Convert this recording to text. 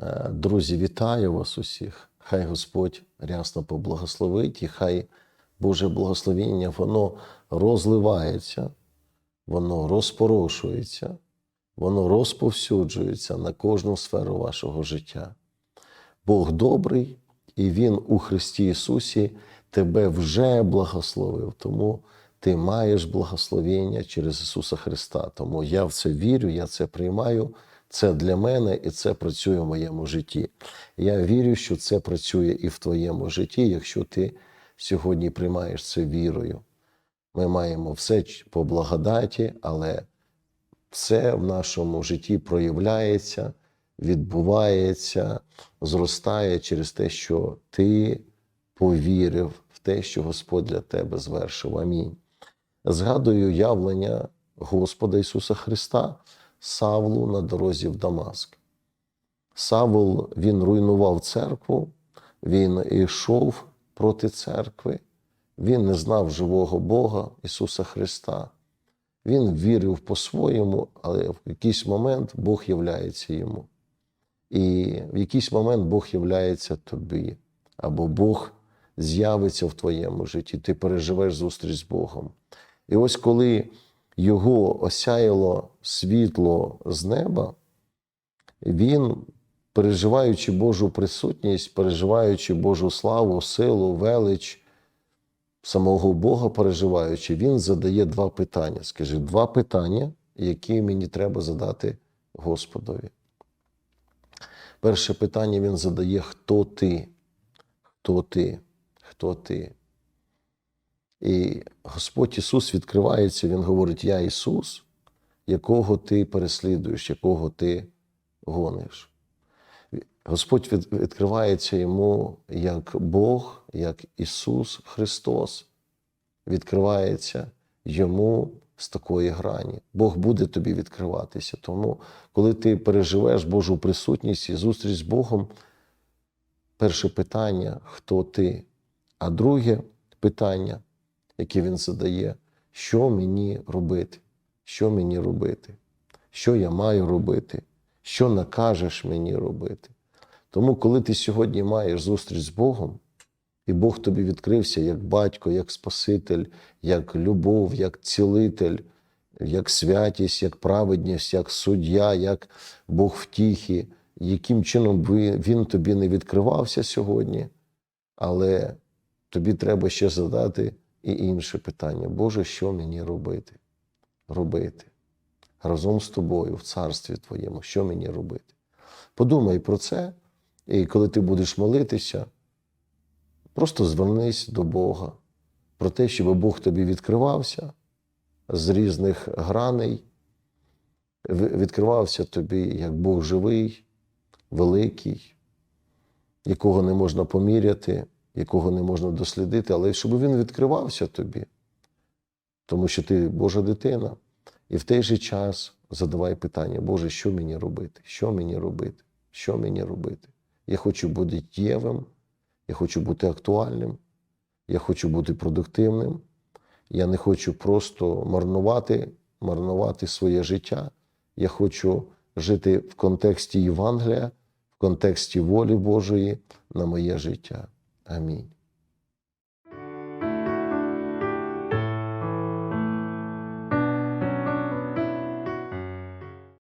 Е, Друзі, вітаю вас усіх. Хай Господь рясно поблагословить, і хай Боже благословіння, воно розливається, воно розпорошується, воно розповсюджується на кожну сферу вашого життя. Бог добрий, і Він у Христі Ісусі тебе вже благословив. Тому ти маєш благословення через Ісуса Христа. Тому я в це вірю, я це приймаю. Це для мене і це працює в моєму житті. Я вірю, що це працює і в твоєму житті, якщо ти сьогодні приймаєш це вірою. Ми маємо все по благодаті, але все в нашому житті проявляється, відбувається, зростає через те, що ти повірив в те, що Господь для тебе звершив. Амінь. Згадую явлення Господа Ісуса Христа Савлу на дорозі в Дамаск. Савл він руйнував церкву, він йшов проти церкви, він не знав живого Бога Ісуса Христа. Він вірив по-своєму, але в якийсь момент Бог являється йому. І в якийсь момент Бог являється тобі, або Бог з'явиться в твоєму житті, ти переживеш зустріч з Богом. І ось коли його осяяло світло з неба, він, переживаючи Божу присутність, переживаючи Божу славу, силу, велич, самого Бога переживаючи, він задає два питання. Скажи, два питання, які мені треба задати Господові. Перше питання він задає: хто ти? Хто ти? Хто ти? І Господь Ісус відкривається, Він говорить: Я Ісус, якого ти переслідуєш, якого ти гониш. Господь відкривається йому як Бог, як Ісус Христос. Відкривається йому з такої грані. Бог буде тобі відкриватися. Тому, коли ти переживеш Божу присутність і зустріч з Богом, перше питання хто ти? А друге питання, яке він задає, що мені робити? Що мені робити? Що я маю робити? Що накажеш мені робити? Тому, коли ти сьогодні маєш зустріч з Богом, і Бог тобі відкрився як батько, як Спаситель, як любов, як цілитель, як святість, як праведність, як суддя, як Бог втіхи, яким чином би він тобі не відкривався сьогодні, але тобі треба ще задати і інше питання: Боже, що мені робити? Робити разом з тобою в царстві Твоєму, що мені робити? Подумай про це, і коли ти будеш молитися, просто звернись до Бога про те, щоб Бог тобі відкривався з різних граней, відкривався тобі як Бог живий, великий, якого не можна поміряти, якого не можна дослідити, але щоб він відкривався тобі, тому що ти Божа дитина. І в той же час задавай питання, Боже, що мені робити? Що мені робити? Що мені робити? Я хочу бути дієвим, я хочу бути актуальним, я хочу бути продуктивним. Я не хочу просто марнувати, марнувати своє життя. Я хочу жити в контексті Євангелія, в контексті волі Божої на моє життя. Амінь.